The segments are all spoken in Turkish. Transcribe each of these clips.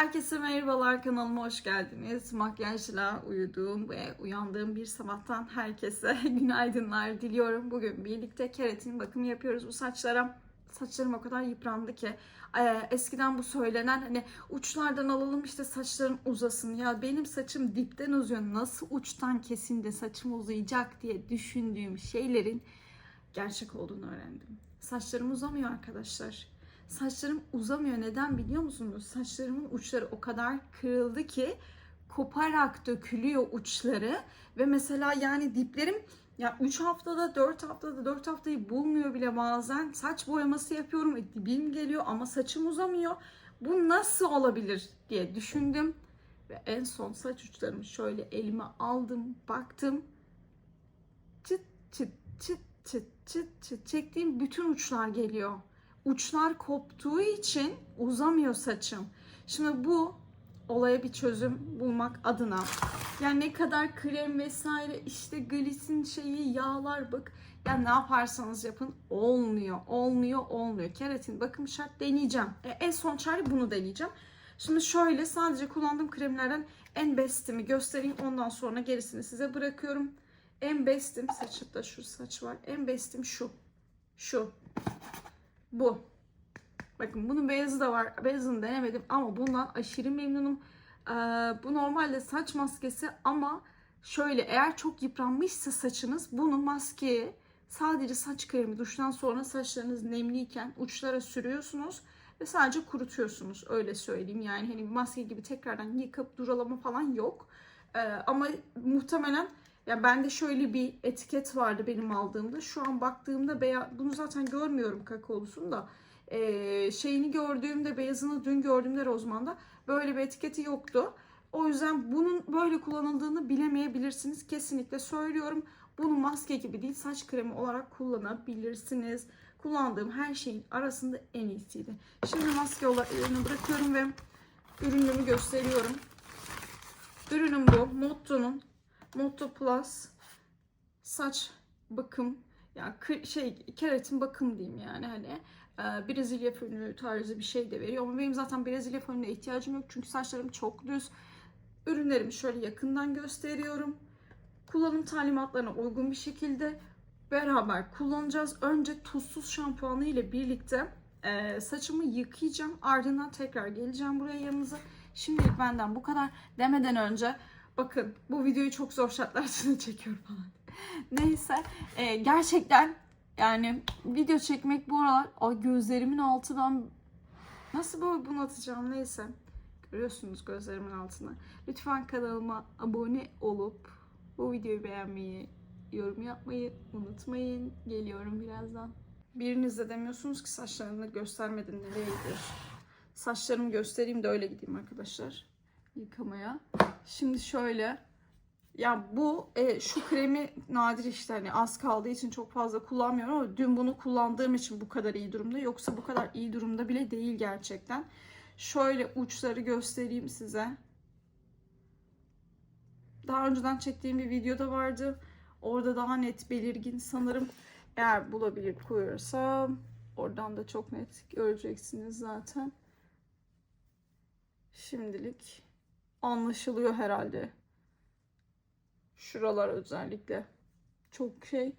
Herkese merhabalar kanalıma hoş geldiniz. Makyajla uyuduğum ve uyandığım bir sabahtan herkese günaydınlar diliyorum. Bugün birlikte keratin bakımı yapıyoruz bu saçlara. Saçlarım o kadar yıprandı ki e, eskiden bu söylenen hani uçlardan alalım işte saçlarım uzasın. Ya benim saçım dipten uzuyor nasıl uçtan kesin de saçım uzayacak diye düşündüğüm şeylerin gerçek olduğunu öğrendim. Saçlarım uzamıyor arkadaşlar. Saçlarım uzamıyor. Neden biliyor musunuz? Saçlarımın uçları o kadar kırıldı ki koparak dökülüyor uçları ve mesela yani diplerim ya 3 haftada 4 haftada 4 haftayı bulmuyor bile bazen. Saç boyaması yapıyorum. E, dibim geliyor ama saçım uzamıyor. Bu nasıl olabilir diye düşündüm. Ve en son saç uçlarımı şöyle elime aldım, baktım. Çıt çıt çıt çıt çıt çıt çektiğim bütün uçlar geliyor. Uçlar koptuğu için uzamıyor saçım. Şimdi bu olaya bir çözüm bulmak adına. Yani ne kadar krem vesaire işte glisin şeyi yağlar bak. Ya ne yaparsanız yapın olmuyor olmuyor olmuyor. Keratin bakım şart deneyeceğim. E, en son çare bunu deneyeceğim. Şimdi şöyle sadece kullandığım kremlerden en bestimi göstereyim. Ondan sonra gerisini size bırakıyorum. En bestim saçımda şu saç var. En bestim şu. Şu bu. Bakın bunun beyazı da var. Beyazını denemedim ama bundan aşırı memnunum. Ee, bu normalde saç maskesi ama şöyle eğer çok yıpranmışsa saçınız bunu maskeye sadece saç kremi duştan sonra saçlarınız nemliyken uçlara sürüyorsunuz ve sadece kurutuyorsunuz. Öyle söyleyeyim. Yani hani maske gibi tekrardan yıkıp duralama falan yok. Ee, ama muhtemelen ya bende şöyle bir etiket vardı benim aldığımda şu an baktığımda beyaz bunu zaten görmüyorum kakaolusunu da Ee, şeyini gördüğümde beyazını dün gördüğümde Rozman'da böyle bir etiketi yoktu. O yüzden bunun böyle kullanıldığını bilemeyebilirsiniz. Kesinlikle söylüyorum. Bunu maske gibi değil saç kremi olarak kullanabilirsiniz. Kullandığım her şeyin arasında en iyisiydi. Şimdi maske ürünü bırakıyorum ve ürünümü gösteriyorum. Ürünüm bu. Motto'nun Motto Plus saç bakım yani şey keratin bakım diyeyim yani hani e, Brezilya fönü tarzı bir şey de veriyor ama benim zaten Brezilya fönüne ihtiyacım yok çünkü saçlarım çok düz. Ürünlerimi şöyle yakından gösteriyorum. Kullanım talimatlarına uygun bir şekilde beraber kullanacağız. Önce tuzsuz şampuanı ile birlikte e, saçımı yıkayacağım. Ardından tekrar geleceğim buraya yanınıza. Şimdilik benden bu kadar demeden önce bakın bu videoyu çok zor şartlar altında çekiyorum falan. Neyse e, gerçekten yani video çekmek bu aralar ay gözlerimin altından nasıl böyle bunu atacağım neyse. Görüyorsunuz gözlerimin altına. Lütfen kanalıma abone olup bu videoyu beğenmeyi, yorum yapmayı unutmayın. Geliyorum birazdan. Biriniz de demiyorsunuz ki saçlarını göstermedin nereye gidiyorsun? Saçlarımı göstereyim de öyle gideyim arkadaşlar. Yıkamaya. Şimdi şöyle ya bu e, şu kremi nadir işte hani az kaldığı için çok fazla kullanmıyorum ama dün bunu kullandığım için bu kadar iyi durumda. Yoksa bu kadar iyi durumda bile değil gerçekten. Şöyle uçları göstereyim size. Daha önceden çektiğim bir videoda vardı. Orada daha net belirgin sanırım. Eğer bulabilir koyarsam oradan da çok net göreceksiniz zaten. Şimdilik anlaşılıyor herhalde. Şuralar özellikle çok şey.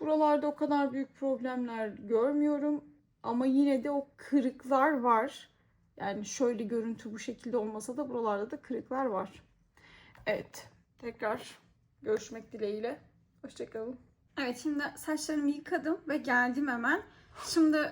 Buralarda o kadar büyük problemler görmüyorum. Ama yine de o kırıklar var. Yani şöyle görüntü bu şekilde olmasa da buralarda da kırıklar var. Evet. Tekrar görüşmek dileğiyle. Hoşçakalın. Evet şimdi saçlarımı yıkadım ve geldim hemen. Şimdi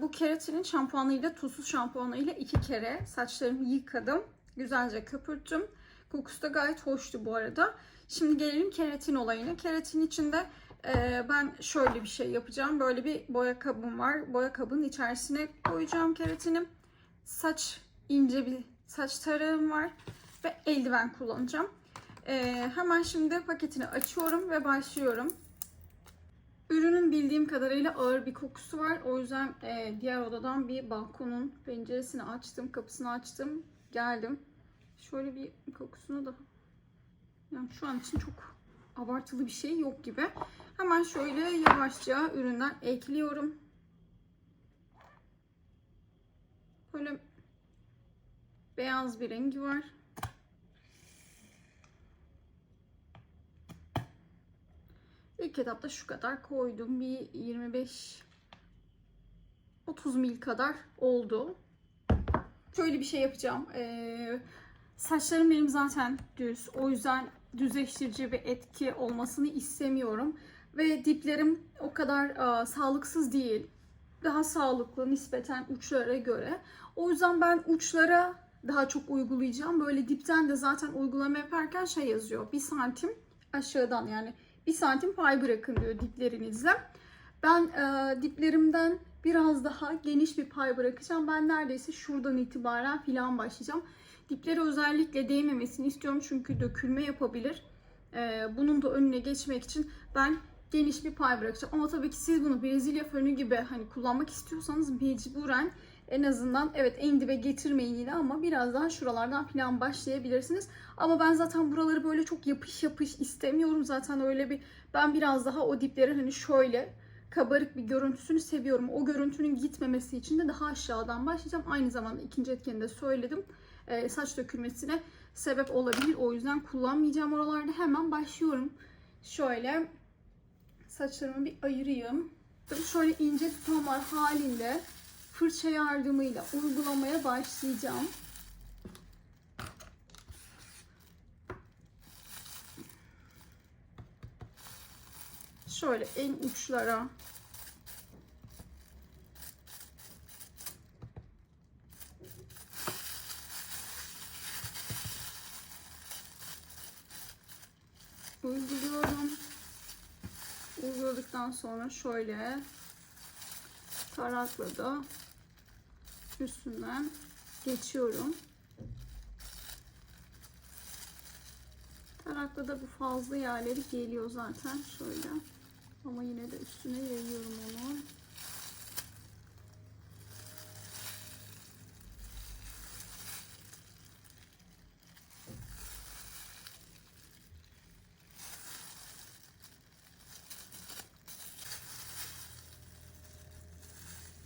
bu keratinin şampuanıyla tuzsuz şampuanıyla iki kere saçlarımı yıkadım. Güzelce köpürttüm. Kokusu da gayet hoştu bu arada. Şimdi gelelim keratin olayına. Keratin içinde e, ben şöyle bir şey yapacağım. Böyle bir boya kabım var. Boya kabının içerisine koyacağım keratinim. Saç ince bir saç tarağım var. Ve eldiven kullanacağım. E, hemen şimdi paketini açıyorum ve başlıyorum. Ürünün bildiğim kadarıyla ağır bir kokusu var. O yüzden e, diğer odadan bir balkonun penceresini açtım, kapısını açtım, geldim. Şöyle bir kokusunu da yani şu an için çok abartılı bir şey yok gibi. Hemen şöyle yavaşça üründen ekliyorum. Böyle beyaz bir rengi var. İlk etapta şu kadar koydum. Bir 25 30 mil kadar oldu. Şöyle bir şey yapacağım. Ee, saçlarım benim zaten düz. O yüzden düzleştirici bir etki olmasını istemiyorum. Ve diplerim o kadar aa, sağlıksız değil. Daha sağlıklı nispeten uçlara göre. O yüzden ben uçlara daha çok uygulayacağım. Böyle dipten de zaten uygulama yaparken şey yazıyor. Bir santim aşağıdan yani bir santim pay bırakın diyor diplerinizle. Ben e, diplerimden biraz daha geniş bir pay bırakacağım. Ben neredeyse şuradan itibaren filan başlayacağım. Diplere özellikle değmemesini istiyorum çünkü dökülme yapabilir. E, bunun da önüne geçmek için ben geniş bir pay bırakacağım. Ama tabii ki siz bunu Brezilya fönü gibi hani kullanmak istiyorsanız mecburen en azından evet en dibe getirmeyin yine ama biraz daha şuralardan falan başlayabilirsiniz. Ama ben zaten buraları böyle çok yapış yapış istemiyorum. Zaten öyle bir ben biraz daha o dipleri hani şöyle kabarık bir görüntüsünü seviyorum. O görüntünün gitmemesi için de daha aşağıdan başlayacağım. Aynı zamanda ikinci etkeni de söyledim. Ee, saç dökülmesine sebep olabilir. O yüzden kullanmayacağım oralarda. Hemen başlıyorum. Şöyle saçlarımı bir ayırayım. Şöyle ince tutamlar halinde fırça yardımıyla uygulamaya başlayacağım. Şöyle en uçlara uyguluyorum. Uyguladıktan sonra şöyle tarakla da üstünden geçiyorum. Tarakla da bu fazla yerleri geliyor zaten şöyle. Ama yine de üstüne yayıyorum onu.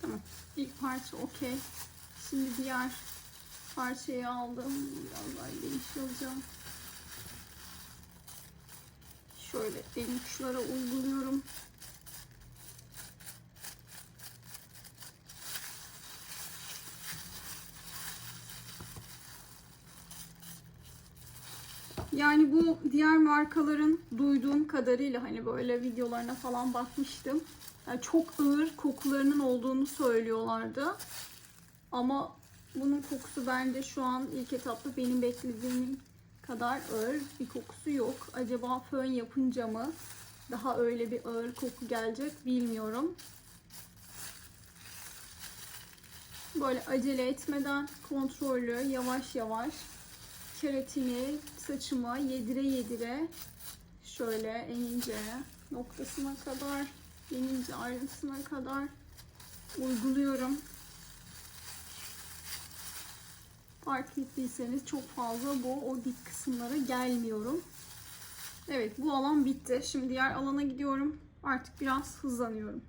Tamam. İlk parça okey. Şimdi diğer parçayı aldım. Biraz daha geniş alacağım. Şöyle en uçlara uyguluyorum. Yani bu diğer markaların duyduğum kadarıyla hani böyle videolarına falan bakmıştım. Yani çok ağır kokularının olduğunu söylüyorlardı. Ama bunun kokusu bence şu an ilk etapta benim beklediğim kadar ağır bir kokusu yok. Acaba fön yapınca mı daha öyle bir ağır koku gelecek bilmiyorum. Böyle acele etmeden kontrollü yavaş yavaş keratini saçıma yedire yedire şöyle en ince noktasına kadar en ince ayrıntısına kadar uyguluyorum. Fark ettiyseniz çok fazla bu o dip kısımlara gelmiyorum. Evet bu alan bitti. Şimdi diğer alana gidiyorum. Artık biraz hızlanıyorum.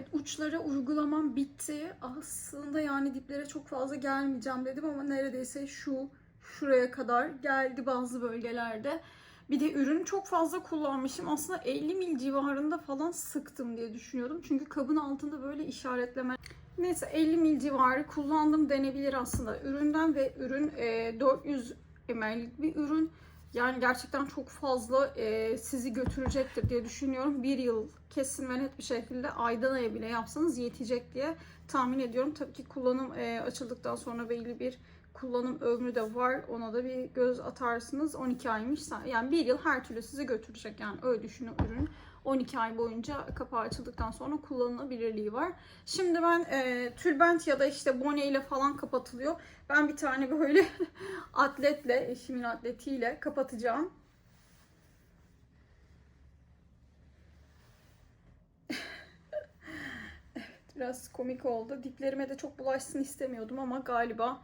Evet uçlara uygulamam bitti. Aslında yani diplere çok fazla gelmeyeceğim dedim ama neredeyse şu şuraya kadar geldi bazı bölgelerde. Bir de ürünü çok fazla kullanmışım. Aslında 50 mil civarında falan sıktım diye düşünüyorum. Çünkü kabın altında böyle işaretleme. Neyse 50 mil civarı kullandım denebilir aslında üründen ve ürün e, 400 ml'lik bir ürün. Yani gerçekten çok fazla e, sizi götürecektir diye düşünüyorum. Bir yıl kesin ve net bir şekilde aydan aya bile yapsanız yetecek diye tahmin ediyorum. Tabii ki kullanım e, açıldıktan sonra belli bir kullanım ömrü de var. Ona da bir göz atarsınız. 12 aymış. Yani bir yıl her türlü sizi götürecek. Yani öyle düşünün ürün. 12 ay boyunca kapağı açıldıktan sonra kullanılabilirliği var. Şimdi ben e, tülbent ya da işte bone ile falan kapatılıyor. Ben bir tane böyle atletle, eşimin atletiyle kapatacağım. evet, biraz komik oldu. Diplerime de çok bulaşsın istemiyordum ama galiba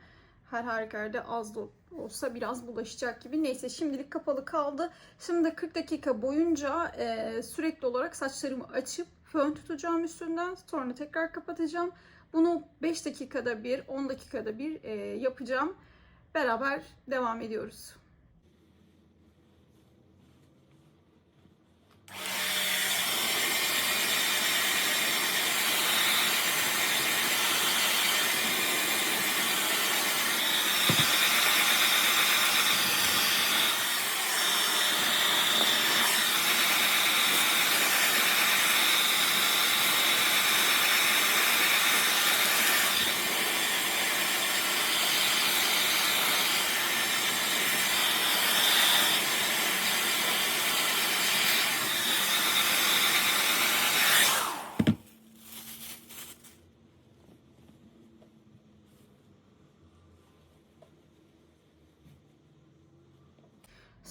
her halükarda az da olsa biraz bulaşacak gibi. Neyse şimdilik kapalı kaldı. Şimdi 40 dakika boyunca e, sürekli olarak saçlarımı açıp fön tutacağım üstünden. Sonra tekrar kapatacağım. Bunu 5 dakikada bir, 10 dakikada bir e, yapacağım. Beraber devam ediyoruz.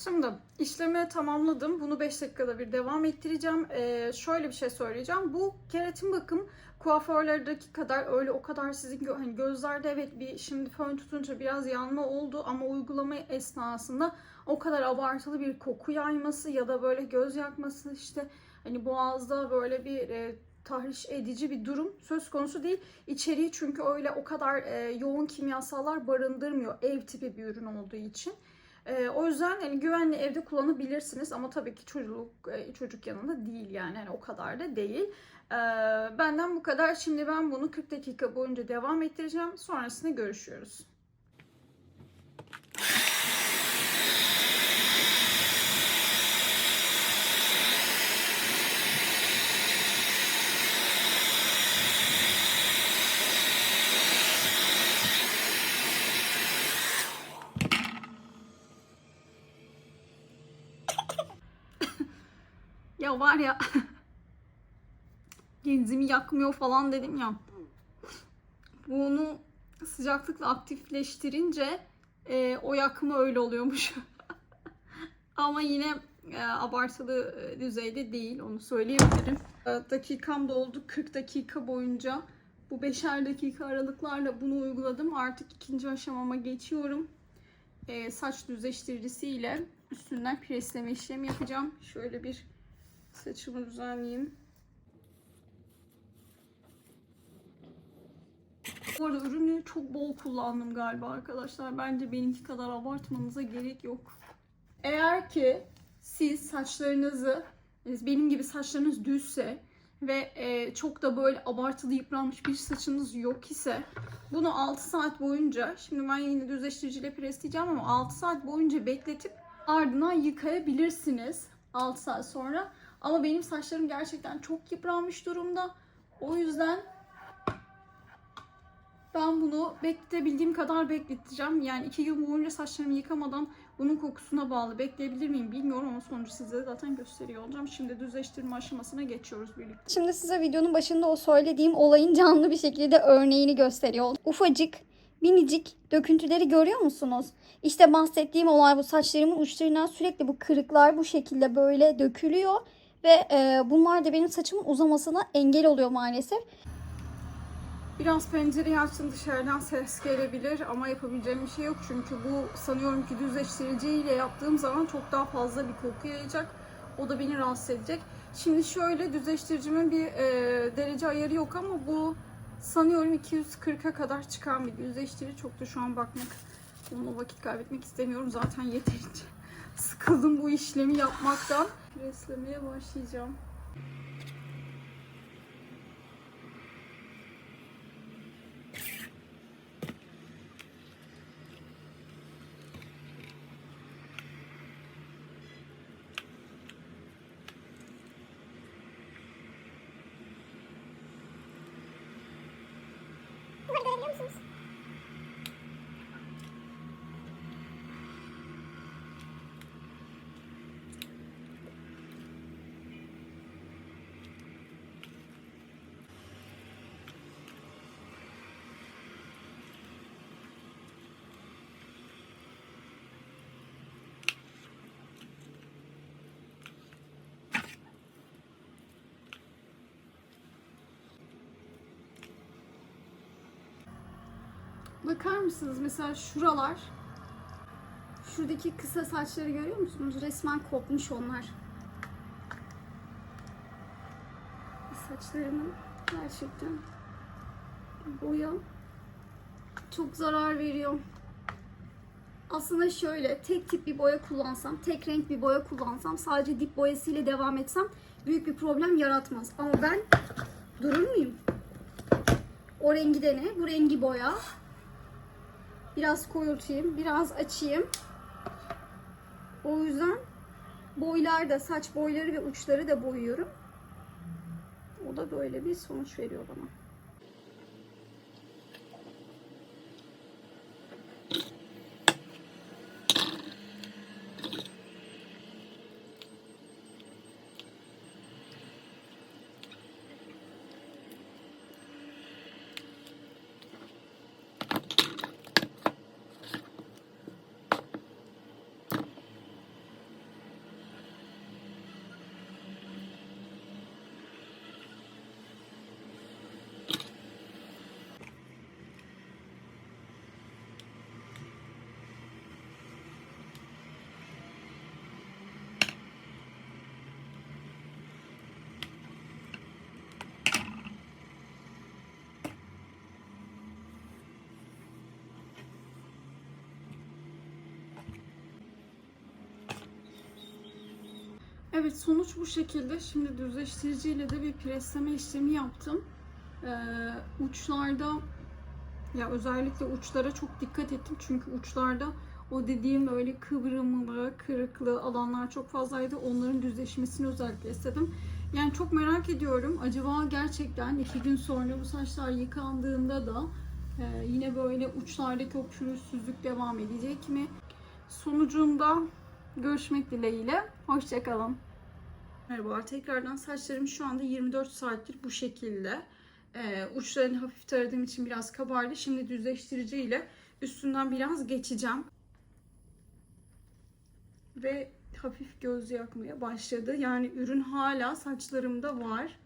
Şimdi işlemi tamamladım. Bunu 5 dakikada bir devam ettireceğim. Ee, şöyle bir şey söyleyeceğim. Bu keratin bakım kuaförlerdeki kadar öyle o kadar sizin gö- hani gözlerde evet bir şimdi fön tutunca biraz yanma oldu ama uygulama esnasında o kadar abartılı bir koku yayması ya da böyle göz yakması işte hani boğazda böyle bir e, tahriş edici bir durum söz konusu değil. İçeriği çünkü öyle o kadar e, yoğun kimyasallar barındırmıyor ev tipi bir ürün olduğu için. Ee, o yüzden hani güvenli evde kullanabilirsiniz ama tabii ki çocuk e, çocuk yanında değil yani hani o kadar da değil. Ee, benden bu kadar. Şimdi ben bunu 40 dakika boyunca devam ettireceğim. Sonrasında görüşüyoruz. Ya var ya genzimi yakmıyor falan dedim ya. Bunu sıcaklıkla aktifleştirince e, o yakma öyle oluyormuş. Ama yine e, abartılı e, düzeyde değil onu söyleyebilirim. E, dakikam doldu 40 dakika boyunca bu beşer dakika aralıklarla bunu uyguladım. Artık ikinci aşamama geçiyorum. E, saç düzleştiricisiyle üstünden presleme işlemi yapacağım. Şöyle bir Saçımı düzenleyeyim. Bu arada ürünü çok bol kullandım galiba arkadaşlar. Bence benimki kadar abartmanıza gerek yok. Eğer ki siz saçlarınızı benim gibi saçlarınız düzse ve e, çok da böyle abartılı yıpranmış bir saçınız yok ise bunu 6 saat boyunca şimdi ben yine düzleştiriciyle presleyeceğim ama 6 saat boyunca bekletip ardından yıkayabilirsiniz 6 saat sonra. Ama benim saçlarım gerçekten çok yıpranmış durumda. O yüzden ben bunu bekletebildiğim kadar bekleteceğim. Yani iki gün boyunca saçlarımı yıkamadan bunun kokusuna bağlı bekleyebilir miyim bilmiyorum ama sonucu size zaten gösteriyor olacağım. Şimdi düzleştirme aşamasına geçiyoruz birlikte. Şimdi size videonun başında o söylediğim olayın canlı bir şekilde örneğini gösteriyor. Ufacık, minicik döküntüleri görüyor musunuz? İşte bahsettiğim olay bu saçlarımın uçlarından sürekli bu kırıklar bu şekilde böyle dökülüyor. Ve e, bunlar da benim saçımın uzamasına engel oluyor maalesef. Biraz pencereyi açtım dışarıdan ses gelebilir ama yapabileceğim bir şey yok. Çünkü bu sanıyorum ki düzleştiriciyle yaptığım zaman çok daha fazla bir koku yayacak. O da beni rahatsız edecek. Şimdi şöyle düzleştiricimin bir e, derece ayarı yok ama bu sanıyorum 240'a kadar çıkan bir düzleştirici. Çok da şu an bakmak, onunla vakit kaybetmek istemiyorum. Zaten yeterince sıkıldım bu işlemi yapmaktan. Preslemeye başlayacağım. Bakar mısınız mesela şuralar şuradaki kısa saçları görüyor musunuz? Resmen kopmuş onlar. Saçlarımın gerçekten boya çok zarar veriyor. Aslında şöyle tek tip bir boya kullansam, tek renk bir boya kullansam, sadece dip boyasıyla devam etsem büyük bir problem yaratmaz. Ama ben durur muyum? O rengi de ne? Bu rengi boya. Biraz koyultayım, biraz açayım. O yüzden boylarda, saç boyları ve uçları da boyuyorum. O da böyle bir sonuç veriyor bana. Evet sonuç bu şekilde. Şimdi düzleştiriciyle de bir presleme işlemi yaptım. Ee, uçlarda ya özellikle uçlara çok dikkat ettim. Çünkü uçlarda o dediğim öyle kıvrımlı, kırıklı alanlar çok fazlaydı. Onların düzleşmesini özellikle istedim. Yani çok merak ediyorum. Acaba gerçekten iki gün sonra bu saçlar yıkandığında da e, yine böyle uçlardaki o pürüzsüzlük devam edecek mi? Sonucunda görüşmek dileğiyle. Hoşçakalın. Merhabalar. Tekrardan saçlarım şu anda 24 saattir bu şekilde. Ee, uçlarını hafif taradığım için biraz kabardı. Şimdi düzleştiriciyle üstünden biraz geçeceğim. Ve hafif göz yakmaya başladı. Yani ürün hala saçlarımda var.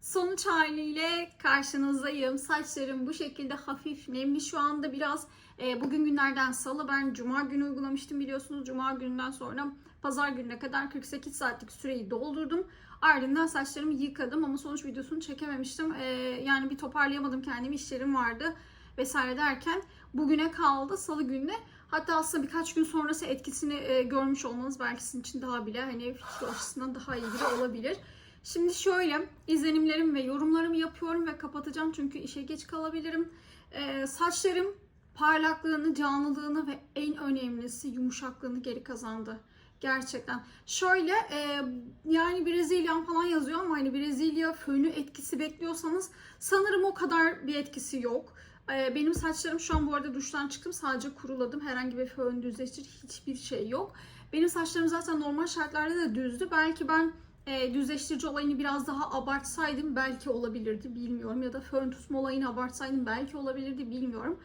Sonuç haliyle karşınızdayım. Saçlarım bu şekilde hafif nemli şu anda biraz e, bugün günlerden salı ben cuma günü uygulamıştım biliyorsunuz. Cuma gününden sonra pazar gününe kadar 48 saatlik süreyi doldurdum. Ardından saçlarımı yıkadım ama sonuç videosunu çekememiştim. E, yani bir toparlayamadım kendimi işlerim vardı vesaire derken bugüne kaldı salı gününe. Hatta aslında birkaç gün sonrası etkisini e, görmüş olmanız belki sizin için daha bile hani fikir açısından daha iyi bile olabilir. Şimdi şöyle izlenimlerim ve yorumlarımı yapıyorum ve kapatacağım çünkü işe geç kalabilirim. Ee, saçlarım parlaklığını, canlılığını ve en önemlisi yumuşaklığını geri kazandı. Gerçekten. Şöyle e, yani Brezilya falan yazıyor ama hani Brezilya fönü etkisi bekliyorsanız sanırım o kadar bir etkisi yok. E, benim saçlarım şu an bu arada duştan çıktım sadece kuruladım. Herhangi bir fön düzleştir hiçbir şey yok. Benim saçlarım zaten normal şartlarda da düzdü. Belki ben e, düzleştirici olayını biraz daha abartsaydım belki olabilirdi bilmiyorum. Ya da fön tutma olayını abartsaydım belki olabilirdi bilmiyorum.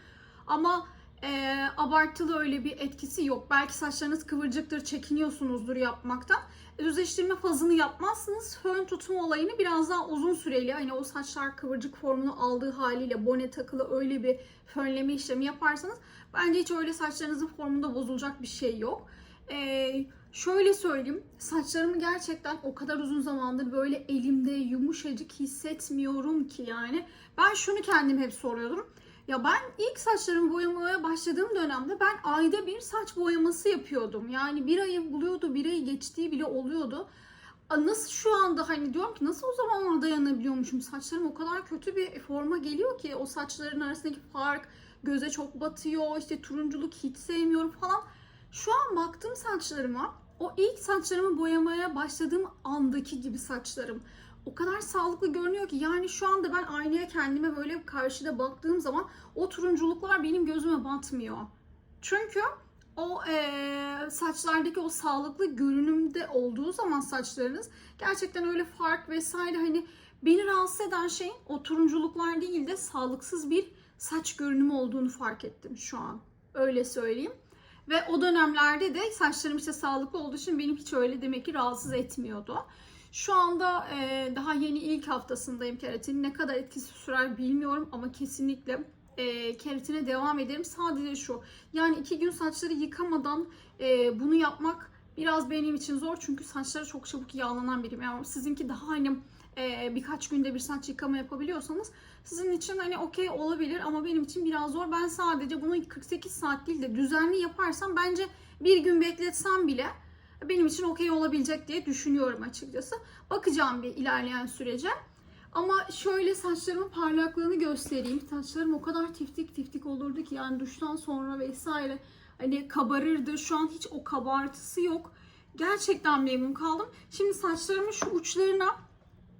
Ama e, abartılı öyle bir etkisi yok. Belki saçlarınız kıvırcıktır, çekiniyorsunuzdur yapmaktan. Düzleştirme fazını yapmazsınız. Fön tutma olayını biraz daha uzun süreli hani o saçlar kıvırcık formunu aldığı haliyle bone takılı öyle bir fönleme işlemi yaparsanız bence hiç öyle saçlarınızın formunda bozulacak bir şey yok. Ee, Şöyle söyleyeyim, saçlarımı gerçekten o kadar uzun zamandır böyle elimde yumuşacık hissetmiyorum ki yani. Ben şunu kendim hep soruyordum. Ya ben ilk saçlarımı boyamaya başladığım dönemde ben ayda bir saç boyaması yapıyordum. Yani bir ayı buluyordu, bir ayı geçtiği bile oluyordu. Nasıl şu anda hani diyorum ki nasıl o zamanlar dayanabiliyormuşum? Saçlarım o kadar kötü bir forma geliyor ki o saçların arasındaki fark göze çok batıyor. işte turunculuk hiç sevmiyorum falan. Şu an baktım saçlarıma o ilk saçlarımı boyamaya başladığım andaki gibi saçlarım. O kadar sağlıklı görünüyor ki yani şu anda ben aynaya kendime böyle karşıda baktığım zaman o turunculuklar benim gözüme batmıyor. Çünkü o eee, saçlardaki o sağlıklı görünümde olduğu zaman saçlarınız gerçekten öyle fark vesaire hani beni rahatsız eden şeyin o turunculuklar değil de sağlıksız bir saç görünümü olduğunu fark ettim şu an. Öyle söyleyeyim. Ve o dönemlerde de saçlarım işte sağlıklı olduğu için benim hiç öyle demek ki rahatsız etmiyordu. Şu anda e, daha yeni ilk haftasındayım keratin. Ne kadar etkisi sürer bilmiyorum ama kesinlikle e, keratine devam ederim. Sadece şu yani iki gün saçları yıkamadan e, bunu yapmak biraz benim için zor. Çünkü saçları çok çabuk yağlanan biriyim. Yani sizinki daha hani e, birkaç günde bir saç yıkama yapabiliyorsanız sizin için hani okey olabilir ama benim için biraz zor. Ben sadece bunu 48 saat değil de düzenli yaparsam bence bir gün bekletsem bile benim için okey olabilecek diye düşünüyorum açıkçası. Bakacağım bir ilerleyen sürece. Ama şöyle saçlarımın parlaklığını göstereyim. Saçlarım o kadar tiftik tiftik olurdu ki yani duştan sonra vesaire hani kabarırdı. Şu an hiç o kabartısı yok. Gerçekten memnun kaldım. Şimdi saçlarımın şu uçlarına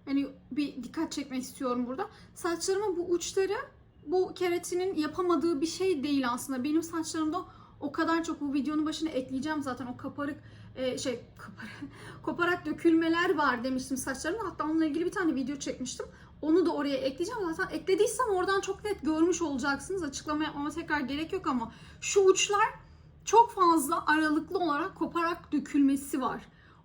hani bir dikkat çekmek istiyorum burada. Saçlarımın bu uçları bu keratinin yapamadığı bir şey değil aslında. Benim saçlarımda o kadar çok bu videonun başına ekleyeceğim zaten o kaparık e, şey koparak dökülmeler var demiştim saçlarımda. Hatta onunla ilgili bir tane video çekmiştim. Onu da oraya ekleyeceğim. Zaten eklediysem oradan çok net görmüş olacaksınız. Açıklama yapmama tekrar gerek yok ama şu uçlar çok fazla aralıklı olarak koparak dökülmesi var.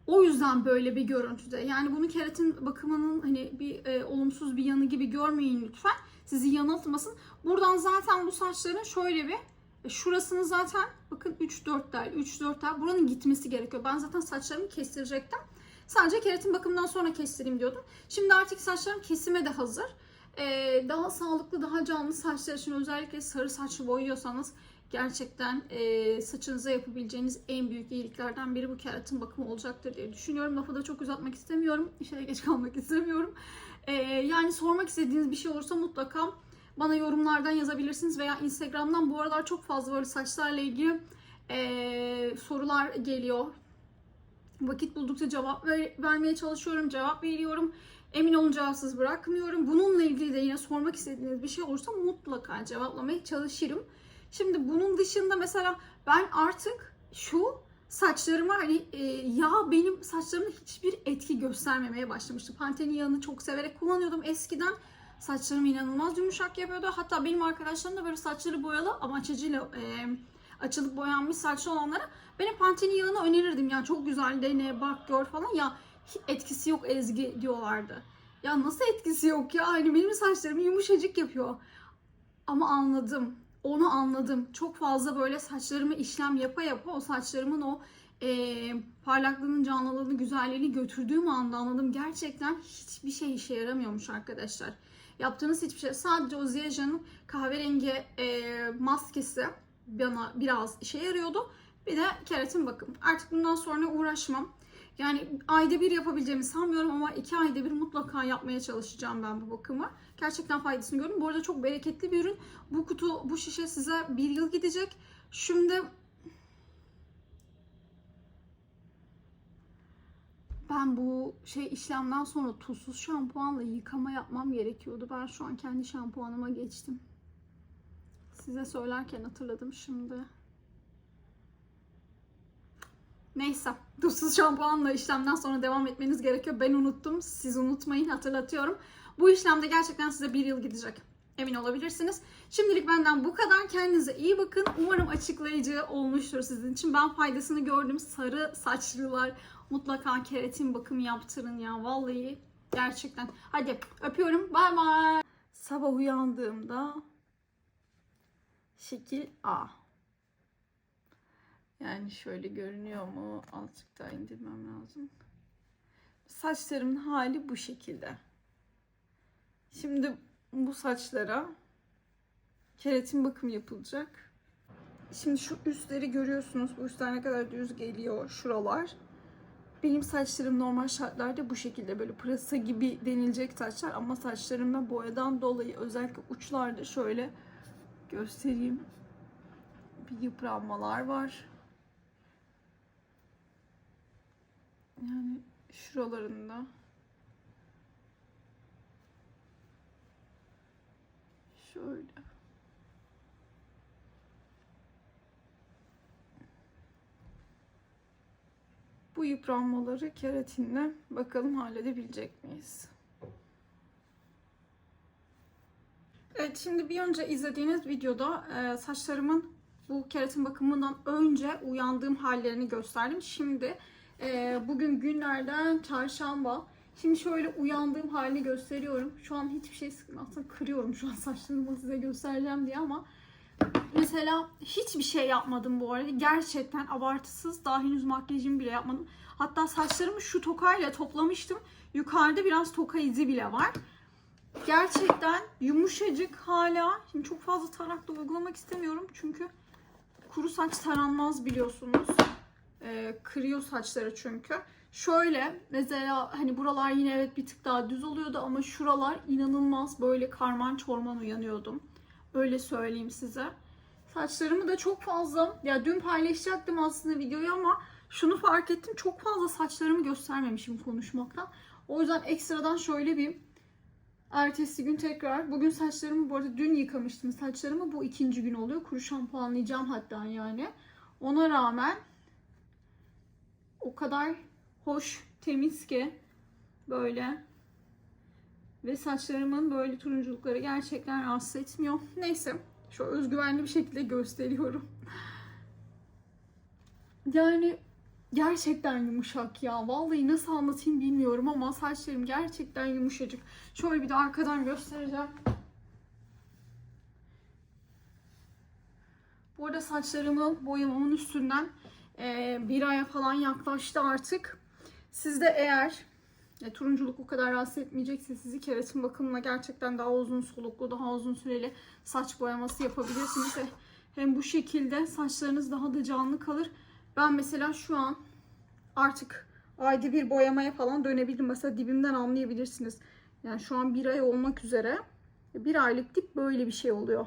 O yüzden böyle bir görüntüde. Yani bunu keratin bakımının hani bir e, olumsuz bir yanı gibi görmeyin lütfen. Sizi yanıltmasın. Buradan zaten bu saçların şöyle bir şurasını zaten bakın 3-4 tel, 3-4 tel buranın gitmesi gerekiyor. Ben zaten saçlarımı kestirecektim. Sadece keratin bakımından sonra kestireyim diyordum. Şimdi artık saçlarım kesime de hazır. Ee, daha sağlıklı, daha canlı saçlar için özellikle sarı saçlı boyuyorsanız gerçekten e, saçınıza yapabileceğiniz en büyük iyiliklerden biri bu keratin bakımı olacaktır diye düşünüyorum. Lafı da çok uzatmak istemiyorum. İşe de geç kalmak istemiyorum. Ee, yani sormak istediğiniz bir şey olursa mutlaka bana yorumlardan yazabilirsiniz veya Instagram'dan bu aralar çok fazla böyle saçlarla ilgili e, sorular geliyor. Vakit buldukça cevap ver- vermeye çalışıyorum, cevap veriyorum. Emin olun cevapsız bırakmıyorum. Bununla ilgili de yine sormak istediğiniz bir şey olursa mutlaka cevaplamaya çalışırım. Şimdi bunun dışında mesela ben artık şu saçlarıma hani e, yağ benim saçlarımda hiçbir etki göstermemeye başlamıştı. Pantene'in yağını çok severek kullanıyordum eskiden. Saçlarım inanılmaz yumuşak yapıyordu. Hatta benim arkadaşlarım da böyle saçları boyalı ama açıcıyla e, açılıp boyanmış saçlı olanlara benim Pantene yağını önerirdim. Ya çok güzel dene bak gör falan. Ya etkisi yok Ezgi diyorlardı. Ya nasıl etkisi yok ya? Hani benim saçlarımı yumuşacık yapıyor. Ama anladım. Onu anladım. Çok fazla böyle saçlarımı işlem yapa yapa o saçlarımın o e, parlaklığının, canlılığını, güzelliğini götürdüğüm anda anladım. Gerçekten hiçbir şey işe yaramıyormuş arkadaşlar. Yaptığınız hiçbir şey. Sadece o Ziaja'nın kahverengi e, maskesi bana biraz işe yarıyordu. Bir de keratin bakım. Artık bundan sonra uğraşmam. Yani ayda bir yapabileceğimi sanmıyorum ama iki ayda bir mutlaka yapmaya çalışacağım ben bu bakımı. Gerçekten faydasını gördüm. Bu arada çok bereketli bir ürün. Bu kutu, bu şişe size bir yıl gidecek. Şimdi ben bu şey işlemden sonra tuzsuz şampuanla yıkama yapmam gerekiyordu. Ben şu an kendi şampuanıma geçtim. Size söylerken hatırladım şimdi. Neyse. Tuzsuz şampuanla işlemden sonra devam etmeniz gerekiyor. Ben unuttum. Siz unutmayın. Hatırlatıyorum. Bu işlemde gerçekten size bir yıl gidecek. Emin olabilirsiniz. Şimdilik benden bu kadar. Kendinize iyi bakın. Umarım açıklayıcı olmuştur sizin için. Ben faydasını gördüm. Sarı saçlılar mutlaka keratin bakımı yaptırın ya. Vallahi gerçekten. Hadi öpüyorum. Bay bay. Sabah uyandığımda şekil A. Yani şöyle görünüyor mu? Azıcık daha indirmem lazım. Saçlarımın hali bu şekilde. Şimdi bu saçlara keratin bakımı yapılacak. Şimdi şu üstleri görüyorsunuz. Bu üstler ne kadar düz geliyor. Şuralar. Benim saçlarım normal şartlarda bu şekilde böyle pırasa gibi denilecek saçlar ama saçlarımda boyadan dolayı özellikle uçlarda şöyle göstereyim. Bir yıpranmalar var. Yani şuralarında. Şöyle. Bu yıpranmaları keratinle bakalım halledebilecek miyiz? Evet şimdi bir önce izlediğiniz videoda e, saçlarımın bu keratin bakımından önce uyandığım hallerini gösterdim. Şimdi e, bugün günlerden çarşamba. Şimdi şöyle uyandığım halini gösteriyorum. Şu an hiçbir şey sıkmıyor. Aslında kırıyorum şu an saçlarımı size göstereceğim diye ama Mesela hiçbir şey yapmadım bu arada. Gerçekten abartısız. Daha henüz makyajımı bile yapmadım. Hatta saçlarımı şu tokayla toplamıştım. Yukarıda biraz toka izi bile var. Gerçekten yumuşacık hala. Şimdi çok fazla tarak da uygulamak istemiyorum. Çünkü kuru saç taranmaz biliyorsunuz. Ee, kırıyor saçları çünkü. Şöyle mesela hani buralar yine evet bir tık daha düz oluyordu ama şuralar inanılmaz böyle karman çorman uyanıyordum. Öyle söyleyeyim size. Saçlarımı da çok fazla ya dün paylaşacaktım aslında videoyu ama şunu fark ettim çok fazla saçlarımı göstermemişim konuşmaktan. O yüzden ekstradan şöyle bir ertesi gün tekrar bugün saçlarımı bu arada dün yıkamıştım saçlarımı bu ikinci gün oluyor. Kuru şampuanlayacağım hatta yani. Ona rağmen o kadar hoş temiz ki böyle ve saçlarımın böyle turunculukları gerçekten rahatsız etmiyor. Neyse. Şu özgüvenli bir şekilde gösteriyorum. Yani gerçekten yumuşak ya. Vallahi nasıl anlatayım bilmiyorum ama saçlarım gerçekten yumuşacık. Şöyle bir de arkadan göstereceğim. Bu arada saçlarımı boyamamın üstünden bir aya falan yaklaştı artık. Siz de eğer e, turunculuk o kadar rahatsız etmeyecekse sizi keratin bakımına gerçekten daha uzun soluklu, daha uzun süreli saç boyaması yapabilirsiniz. E, Hem bu şekilde saçlarınız daha da canlı kalır. Ben mesela şu an artık ayda bir boyamaya falan dönebildim. Mesela dibimden anlayabilirsiniz. Yani şu an bir ay olmak üzere. E, Bir aylık dip böyle bir şey oluyor.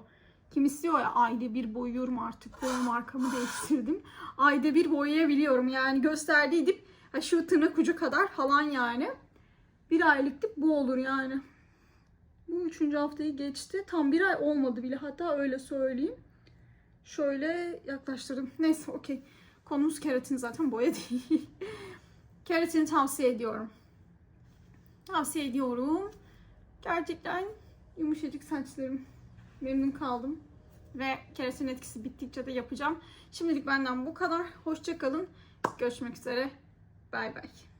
Kim istiyor ya ayda bir boyuyorum artık. Boya markamı değiştirdim. Ayda bir boyayabiliyorum. Yani gösterdiği dip ha, şu tırnak ucu kadar falan yani. Bir aylık dip bu olur yani. Bu üçüncü haftayı geçti. Tam bir ay olmadı bile hatta öyle söyleyeyim. Şöyle yaklaştırdım. Neyse okey. Konumuz keratin zaten boya değil. Keratini tavsiye ediyorum. Tavsiye ediyorum. Gerçekten yumuşacık saçlarım. Memnun kaldım. Ve keratin etkisi bittikçe de yapacağım. Şimdilik benden bu kadar. Hoşçakalın. Görüşmek üzere. Bay bay.